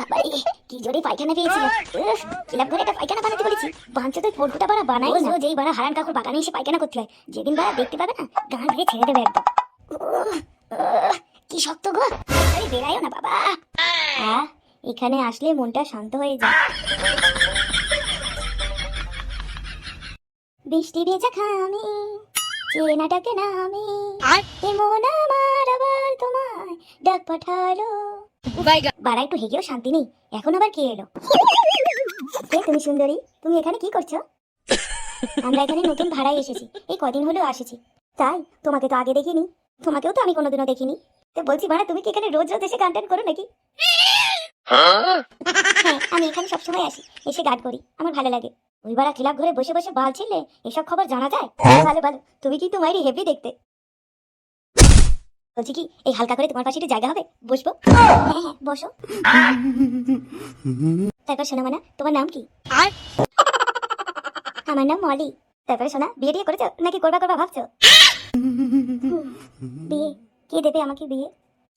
বাবারে কি জোরে পায়খানা পেয়েছিল উফ, ঘরে একটা পায়খানা বানাতে বলেছি। বাঞ্চে তো ফোরফুটা বাড়া বানাই না। যেই বাড়া হারান কাকুর বাগানে এসে পায়খানা করতে হয় যেদিন বাড়া দেখতে পাবে না গাঁ ভেঙে ছেড়ে দেবে একদম। উহ, উহ, কি শক্ত গো। আরে বেরাইও না বাবা। হ্যাঁ এখানে আসলে মনটা শান্ত হয়ে যায়। বৃষ্টি ভেজা খামি চেনাটাকে নামি। এমন আমার আবার তোমায় ডাক পাঠালো। বাড়া একটু হেগেও শান্তি নেই। এখন আবার কে এলো? কে তুমি সুন্দরী? তুমি এখানে কি করছ? আমরা এখানে নতুন ভাড়ায় এসেছি। এই কদিন হলো আসেছি। তাই তোমাকে তো আগে দেখিনি। তোমাকেও তো আমি কোনোদিনও দেখিনি। তো বলছি ভাড়া তুমি কি এখানে রোজ রোজ এসে গান করো নাকি? হ্যাঁ আমি এখানে সবসময় আসি। এসে গান করি। আমার ভালো লাগে। ওই বারা ক্লাব ঘরে বসে বসে বাল ছিলে এসব খবর জানা যায়? ভালো ভালো। তুমি কি তোমারই হেভি দেখতে। বলছি কি এই হালকা করে তোমার পাশে একটু জায়গা হবে? বসবো? হ্যাঁ হ্যাঁ বসো। তারপর শোনা মানা তোমার নাম কি? আমার নাম মলি। তারপরে শোনা বিয়ে টিয়ে করেছ? নাকি করবা করবা ভাবছ? বিয়ে? কে দেবে আমাকে বিয়ে?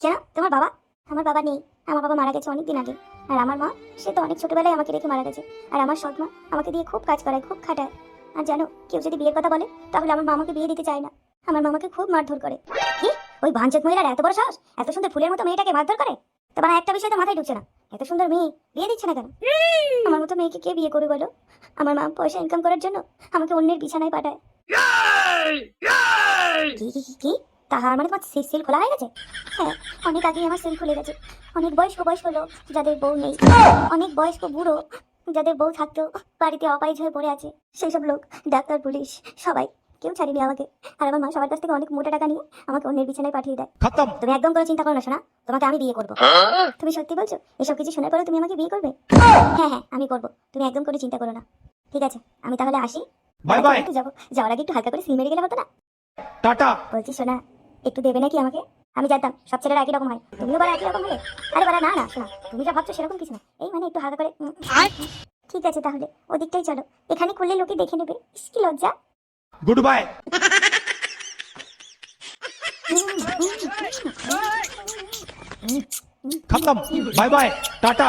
কেন? তোমার বাবা? আমার বাবা নেই। আমার বাবা মারা গেছে অনেক দিন আগে। আর আমার মা সে তো অনেক ছোটবেলায় আমাকে রেখে মারা গেছে। আর আমার সৎ মা আমাকে দিয়ে খুব কাজ করায় খুব খাটায়। আর জানো কেউ যদি বিয়ের কথা বলে তাহলে আমার মা আমাকে বিয়ে দিতে চায় না। আমার মামাকে খুব মারধর করে। কি? ওই ভাঞ্চত মহিলার এত বড় সাহস? এত সুন্দর ফুলের মতো মেয়েটাকে মারধর করে? তোমার একটা বিষয় তো মাথায় ঢুকছে না। এত সুন্দর মেয়ে বিয়ে দিচ্ছে না কেন? আমার মতো মেয়েকে কে বিয়ে করবে বলো? আমার মা পয়সা ইনকাম করার জন্য আমাকে অন্যের বিছানায় পাঠায়। কি কি কি তাহার মানে তোমার সেল খোলা হয়ে গেছে? হ্যাঁ অনেক আগে আমার সেল খুলে গেছে। অনেক বয়স্ক বয়স্ক লোক যাদের বউ নেই, অনেক বয়স্ক বুড়ো যাদের বউ থাকতেও বাড়িতে অপাইজ হয়ে পড়ে আছে সেই সব লোক, ডাক্তার, পুলিশ, সবাই। কেউ ছাড়িনি আমাকে? আর আমার মা সবার কাছ থেকে অনেক মোটা টাকা নিয়ে আমাকে অন্যের বিছানায় পাঠিয়ে দেয়। খতম! তুমি একদম কোনো চিন্তা করো না সোনা। তোমাকে আমি বিয়ে করব। হ্যাঁ? তুমি সত্যি বলছো? এসব কিছু শোনার পরে তুমি আমাকে বিয়ে করবে? হ্যাঁ হ্যাঁ আমি করব। তুমি একদম কোনো চিন্তা করো না। ঠিক আছে আমি তাহলে আসি। Bye bye! একটু যাব। যাওয়ার আগে একটু হালকা করে সিল মেরে গেলে হতো না? টাটা! বলছি সোনা একটু দেবে নাকি আমাকে? আমি জানতাম সব ছেলেরা একই রকম হয়। তুমিও বলা একই রকম হবে আরে বলা না না শোনা তুমি যা ভাবছ সেরকম কিছু না। এই মানে একটু হালকা করে ঠিক আছে তাহলে ওদিকটাই চলো। এখানে খুললে লোকে দেখে নেবে। কি লজ্জা। গুড বাই খতম বাই বাই টাটা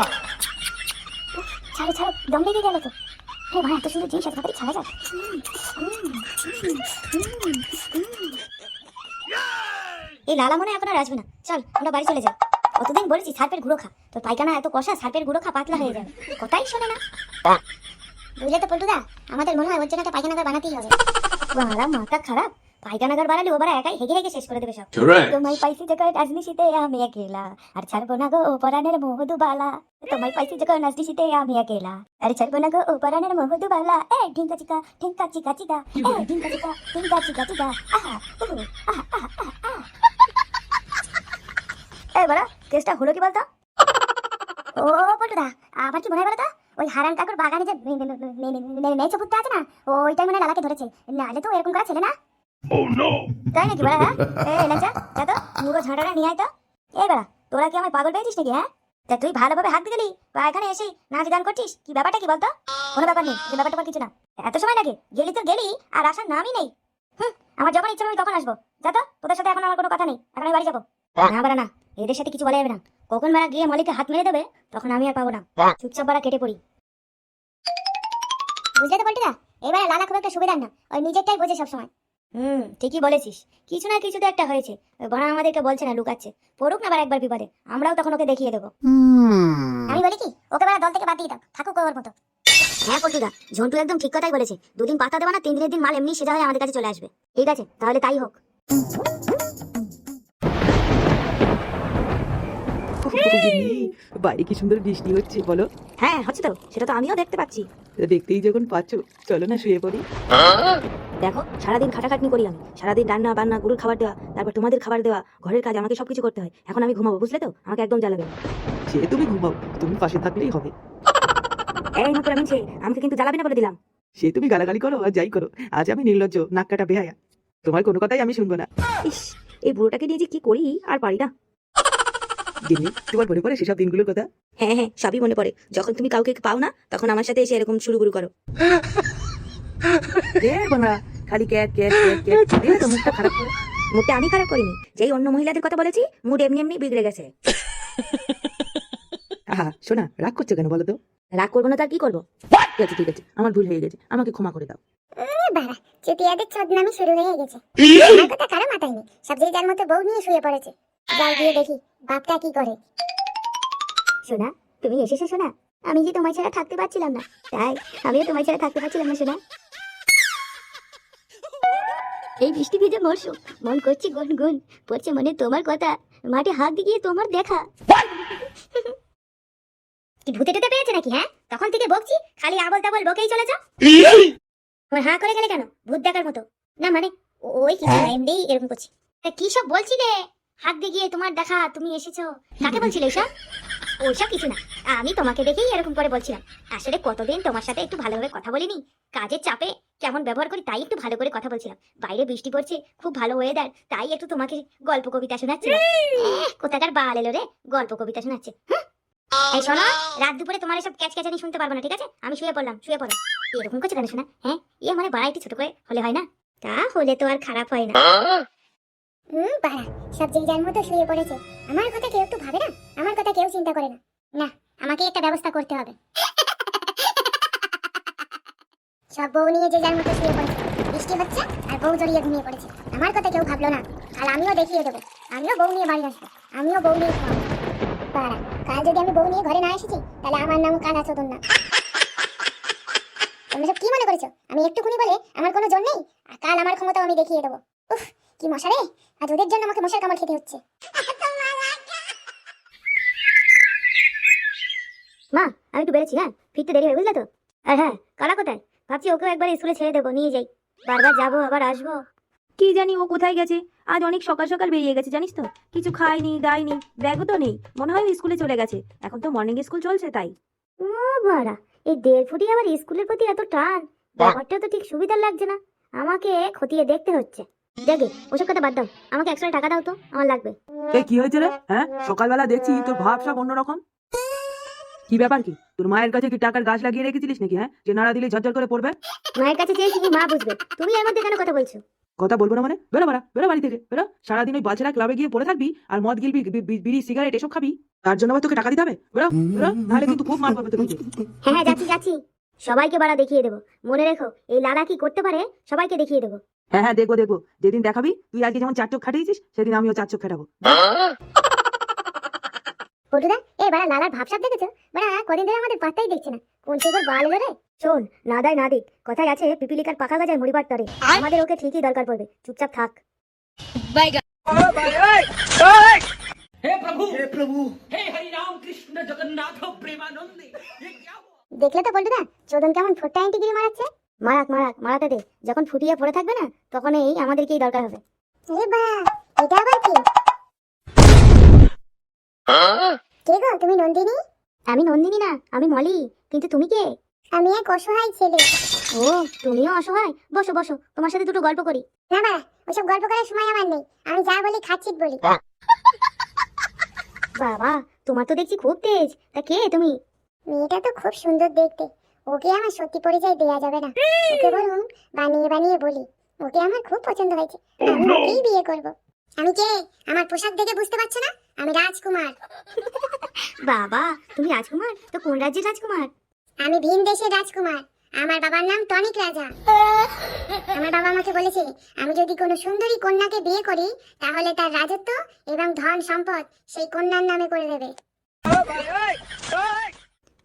এই লালা মনে এখন আর আসবে না। চল, আমরা বাড়ি চলে যাই। অতদিন বলেছি সার্পের গুঁড়ো খা। তোর পায়খানা এত কষা, সার্পের গুঁড়ো খা, পাতলা হয়ে যাবে কথাই শোনে না। বুঝলে তো পল্টুদা? আমাদের মনে হয় ওর জন্য একটা পায়খানাগার বানাতেই হবে। বাড়া মাথা খারাপ। পায়খানাগার বানালে ও বাড়া একাই হেগে হেগে শেষ করে দেবে সব। তোমায় পাইছি যখন রাজনীতিতে আমি একেলা। আর ছাড়বো না গো ও পরাণের মহদুবালা তোমায় পাইছি যখন রাজনীতিতে আমি একেলা। আর ছাড়বো না গো ও পরাণের মহদুবালা এ ঢিঙ্কা চিকা ঢিঙ্কা চিকা চিকা। এ ঢিঙ্কা চিকা ঢিঙ্কা চিকা চিকা। আহা আহা আহা আহা আহা। এ বড়া কেসটা হলো কি বলতো? ও পল্টুদা আবার কি মনে হয় বলতো? ওই হারান কাকুর বাগানে যে মেয়েছে ফুটতে আছে না ওইটাই মনে লালাকে ধরেছে। নাহলে তো এরকম করা ছেলে না। Oh তাই নাকি বড়া হ্যাঁ? লাচা যা তো মুড়ো ঝাঁটাটা নিয়ে আয় তো। এই বেড়া তোরা কি আমার পাগল পেয়েছিস নাকি হ্যাঁ? তা তুই ভালোভাবে হাত দিলি বা এখানে এসেই নাচ গান করছিস? কি ব্যাপারটা কি বলতো? কোনো ব্যাপার নেই যে ব্যাপারটা কিছু না। এত সময় লাগে গেলি তো গেলি আর আসার নামই নেই। হুম আমার যখন ইচ্ছা আমি তখন আসব। যা তো তোদের সাথে এখন আমার কোনো কথা নেই এখন আমি বাড়ি যাব। না বাড়া না এদের সাথে কিছু বলা যাবে না। কখন বাড়া গিয়ে মলিকে হাত মেরে দেবে তখন আমি আর পাবো না। চুপচাপ বাড়া কেটে পড়ি। বুঝলে তো বলটি এবারে লালা খুব একটা সুবিধার না। ওই নিজেরটাই বোঝে সবসময়। হুম ঠিকই বলেছিস। কিছু না কিছু তো একটা হয়েছে। ওই বড়া আমাদেরকে বলছে না লুকাচ্ছে। পড়ুক না আবার একবার বিপদে। আমরাও তখন ওকে দেখিয়ে দেবো। আমি বলি কি? ওকে বেলা দল থেকে বাদ দিয়ে দাও। থাকুক ওর মতো। হ্যাঁ পল্টুদা। ঝন্টু একদম ঠিক কথাই বলেছে। দুদিন পাতা দেওয়া না তিন দিনের দিন মাল এমনি সেটা হয়ে আমাদের কাছে চলে আসবে। ঠিক আছে তাহলে তাই হোক গিন্নি, বাইরে কি সুন্দর বৃষ্টি হচ্ছে বলো। হ্যাঁ হচ্ছে তো সেটা তো আমিও দেখতে পাচ্ছি। দেখতেই যখন পাচ্ছ চলো না শুয়ে পড়ি। দেখো সারাদিন খাটাখাটনি করি আমি। সারাদিন রান্না বান্না গরুর খাবার দেওয়া তারপর তোমাদের খাবার দেওয়া ঘরের কাজ আমাকে সবকিছু করতে হয়। এখন আমি ঘুমাবো বুঝলে তো? আমাকে একদম জ্বালাবে। সে তুমি ঘুমাও তুমি পাশে থাকলেই হবে। এই নতুন আমি আমাকে কিন্তু জ্বালাবি না বলে দিলাম। সে তুমি গালাগালি করো আর যাই করো। আজ আমি নির্লজ্জ নাক কাটা বেহায়া। তোমার কোনো কথাই আমি শুনব না। ইস এই বুড়োটাকে নিয়ে যে কি করি আর পারি না। গিন্নি তোমার মনে পড়ে সেসব দিনগুলোর কথা? হ্যাঁ হ্যাঁ সবই মনে পড়ে। যখন তুমি কাউকে পাও না তখন আমার সাথে এসে এরকম শুরু গুরু করো খালি ক্যাট ক্যাট ক্যাট ক্যাট তো মুখটা খারাপ করে। মুডটা আমি খারাপ করিনি যেই অন্য মহিলাদের কথা বলেছি মুড এমনি এমনি বিগড়ে গেছে। আহা শোনা রাগ করছ কেন বলো তো? রাগ করব না তার কি করব? ঠিক আছে ঠিক আছে আমার ভুল হয়ে গেছে আমাকে ক্ষমা করে দাও। বাড়া চুতিয়াদের ছদনামি শুরু হয়ে গেছে। কথা কারও মাথায় নেই সব যে যার মতো বউ নিয়ে শুয়ে পড়েছে। যাই দেখি, বাপটা কি করে? সোনা, তুমি এসেছ সোনা? আমি যে তোমার ছাড়া থাকতে পারছিলাম না। তাই, আমিও তোমার ছাড়া থাকতে পারছিলাম না, সোনা। এই বৃষ্টি ভিজে মরশুম, মন করছে গুন গুন পড়ছে মনে তোমার কথা, মাঠে হাত দিয়ে তোমার দেখা। কি ভূতে টুতে পেয়েছে নাকি হ্যাঁ? তখন থেকে বকছি, খালি আবল তাবল বকেই চলে তোমার হাঁ করে গেলে কেন? ভূত দেখার মতো। না মানে ওই কিছু এমনি এরকম করছি। কি সব বলছিলে? হাত দিয়ে তোমার দেখা তুমি এসেছ। কাকে বলছিলে এসব? ওইসব কিছু না। আমি তোমাকে দেখেই এরকম করে বলছিলাম। আসলে কতদিন তোমার সাথে একটু ভালোভাবে কথা বলিনি? কাজের চাপে কেমন ব্যবহার করি তাই একটু ভালো করে কথা বলছিলাম। বাইরে বৃষ্টি পড়ছে খুব ভালো ওয়েদার তাই একটু তোমাকে গল্প কবিতা শোনাচ্ছিলাম। কোথাকার বাল এলো রে? গল্প কবিতা শোনাচ্ছে। হ্যাঁ? এই শোনো রাত দুপুরে তোমার এসব ক্যাচ ক্যাচানি শুনতে পারব না ঠিক আছে? আমি শুয়ে পড়লাম শুয়ে পড়ো। এরকম করছে কেন শোনা হ্যাঁ? ইয়ে মানে বাড়া একটু ছোট করে হলে হয় না? তা হলে তো আর খারাপ হয় না। হুম, বাড়া, সব যে যার মতো শুয়ে পড়েছে। আমার কথা কেউ একটু ভাবে না? আমার কথা কেউ চিন্তা করে না। না, আমাকে একটা ব্যবস্থা করতে হবে। সব বউ নিয়ে যে যার মতো শুয়ে পড়েছে। বৃষ্টি হচ্ছে আর বউ জড়িয়ে ঘুমিয়ে পড়েছে। আমার কথা কেউ ভাবলো না। আমিও দেখিয়ে দেবো। আমিও বউ নিয়ে বাড়ি আসব। আমিও বউ নিয়ে বাড়া, কাল যদি আমি বউ নিয়ে ঘরে না এসেছি, তাহলে আমার নাম কানা চোদন না। তোমরা সব কি মনে করেছ? আমি একটুকুনি বলে আমার কোনো জোর নেই? আর কাল আমার ক্ষমতা আমি দেখিয়ে দেবো। উফ কি মশা রে? আজ ওদের জন্য আমাকে মশার কামড় খেতে হচ্ছে। মা আমি একটু বেরোচ্ছি হ্যাঁ? ফিরতে দেরি হবে বুঝলে তো? আর হ্যাঁ কালা কোথায়? ভাবছি ওকেও একবার স্কুলে ছেড়ে দেবো নিয়ে যাই। বারবার যাব আবার আসব। কি জানি ও কোথায় গেছে? আজ অনেক সকাল সকাল বেরিয়ে গেছে জানিস তো? কিছু খায়নি দায়নি ব্যাগও তো নেই। মনে হয় স্কুলে চলে গেছে। এখন তো মর্নিং স্কুল চলছে তাই। ও বাড়া এই দেড় ফুটি আবার স্কুলের প্রতি এত টান। ব্যাপারটা তো ঠিক সুবিধার লাগছে না। আমাকে খতিয়ে দেখতে হচ্ছে। দেখে ওসব কথা বাদ দাও। আমাকে একশো টাকা দাও তো আমার লাগবে। এই কি হয়েছে রে? হ্যাঁ সকালবেলা দেখছি তোর ভাব সব অন্যরকম। কি ব্যাপার কি? তোর মায়ের কাছে কি টাকার গাছ লাগিয়ে রেখেছিলিস নাকি হ্যাঁ? যে নাড়া দিলে ঝরঝর করে পড়বে? মায়ের কাছে চেয়েছি মা বুঝবে? তুমি এর মধ্যে কেন কথা বলছো? কথা বলব না মানে? বেরো বাড়া বেরো বাড়ি থেকে বেরো। সারাদিন ওই বাচ্চারা ক্লাবে গিয়ে পড়ে থাকবি আর মদ গিলবি বিড়ি সিগারেট এসব খাবি। তার জন্য আবার তোকে টাকা দিতে হবে। বেরো বেরো। নাহলে কিন্তু খুব মার পাবে তোকে হ্যাঁ হ্যাঁ যাচ্ছি যাচ্ছি। সবাইকে বাড়া দেখিয়ে দেবো। মনে রেখো এই লালা কি করতে পারে? সবাইকে দেখিয়ে দেবো। হ্যাঁ হ্যাঁ দেখব দেখব। যেদিন দেখাবি তুই আজকে যেমন চার চোখ খাটিয়েছিস সেদিন আমিও চার চোখ খাটাবো। পটুদা এই বাড়া লালার ভাবসাব দেখেছ? বাড়া কদিন ধরে আমাদের পাত্তাই দেখছে না। কোন থেকে বাল এলো রে শোন না দেয় না দিক। কথায় আছে পিপিলিকার পাকা গাজায় মুড়িবার তরে। আমাদের ওকে ঠিকই দরকার পড়বে। চুপচাপ থাক। দেখলে তো পল্টুদা চোদন কেমন ফোরটা অ্যান্টিগিরি মারাচ্ছে? মারাক মারাক মারাতে দে। যখন ফুটিয়ে পড়ে থাকবে না তখন এই আমাদেরকেই দরকার হবে। এটা আবার কি? কে গো তুমি নন্দিনী? আমি নন্দিনী না আমি মলি। কিন্তু তুমি কে? আমি এক অসহায় ছেলে। ও তুমিও অসহায়? বসো বসো তোমার সাথে দুটো গল্প করি। না না ওসব গল্প করার সময় আমার নেই। আমি যা বলি খাচ্ছিট বলি। বাবা তোমার তো দেখছি খুব তেজ। তা কে তুমি? মেয়েটা তো খুব সুন্দর দেখতে। ওকে আমার সত্যি পরিচয় দেওয়া যাবে না। ওকে বলুন বানিয়ে বানিয়ে বলি ওকে আমার খুব পছন্দ হয়েছে। আমি ওকেই বিয়ে করব। আমি কে? আমার পোশাক দেখে বুঝতে পারছ না? আমি রাজকুমার। বাবা তুমি রাজকুমার? তো কোন রাজ্যের রাজকুমার? আমি ভিন দেশের রাজকুমার। আমার বাবার নাম টনিক রাজা। আমার বাবা আমাকে বলেছে আমি যদি কোনো সুন্দরী কন্যাকে বিয়ে করি তাহলে তার রাজত্ব এবং ধন সম্পদ সেই কন্যার নামে করে দেবে।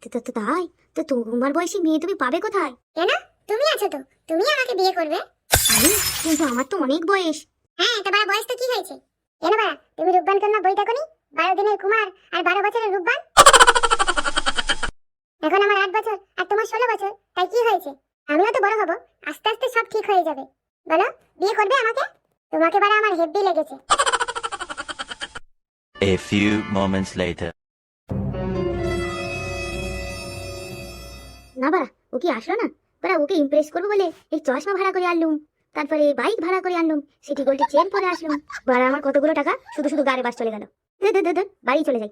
তো- তো- তো তাই? তো তোমার বয়সী মেয়ে তুমি পাবে কোথায়? কেন তুমি আছো তো? তুমি আমাকে বিয়ে করবে? আমি কিন্তু আমার তো অনেক বয়স। হ্যাঁ তোমার বয়স তো কি হয়েছে? কেন বা তুমি রূপবান কন্যা বই দেখনি বারো দিনের কুমার আর বারো বছরের রূপবান? এখন আমার আট বছর আর তোমার ষোলো বছর তাই কি হয়েছে? আমিও তো বড় হব আস্তে আস্তে সব ঠিক হয়ে যাবে। বলো বিয়ে করবে আমাকে? তোমাকে বারা আমার হেব্বি লেগেছে। A few moments later. না বাড়া ও কি আসলো না। বাড়া ওকে ইমপ্রেস করব বলে এই চশমা ভাড়া করে আনলুম। তারপরে বাইক ভাড়া করে আনলুম সিটি গোল্ডের চেন পরে আসলুম। বাড়া আমার কতগুলো টাকা? শুধু শুধু গাড়ি বাস চলে গেল। বাড়ি চলে যাই।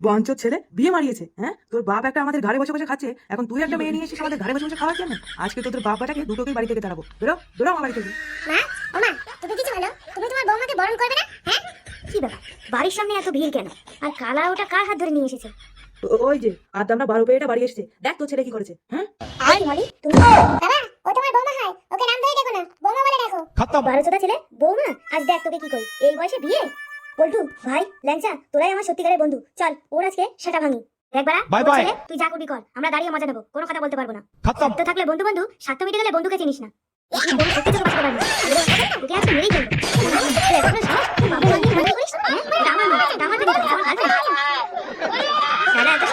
বঞ্চর ছেলে বিয়ে মারিয়েছে হ্যাঁ? তোর বাপ একটা আমাদের ঘরে বসে বসে খাচ্ছে। এখন তুই একটা মেয়ে নিয়ে এসেছিস আমাদের ঘরে বসে বসে খাওয়ার জন্য? আজকে তোদের বাবাটাকে দুটোকেই বাড়ি থেকে তাড়াবো। বেরো বেরো আমার বাড়ি থেকে। মা তুমি কিছু বলো? তুমি তোমার বৌমাকে বরণ করবে না? হ্যাঁ? কি ব্যাপার? বাড়ির সামনে এত ভিড় কেন? আর কালা ওটা কার হাত ধরে নিয়ে এসেছে? ওই যে আর বারো পেয়েটা বাড়ি দেখ ছেলে কি করেছে হ্যাঁ? ছেলে বন্ধু। চল আজকে সেটা ভাঙি। বাই বাই তুই যা করবি কর আমরা দাঁড়িয়ে মজা নেব কোনো কথা বলতে পারব না। তো থাকলে বন্ধু বন্ধু স্বার্থ মিটে গেলে বন্ধুকে চিনিস না।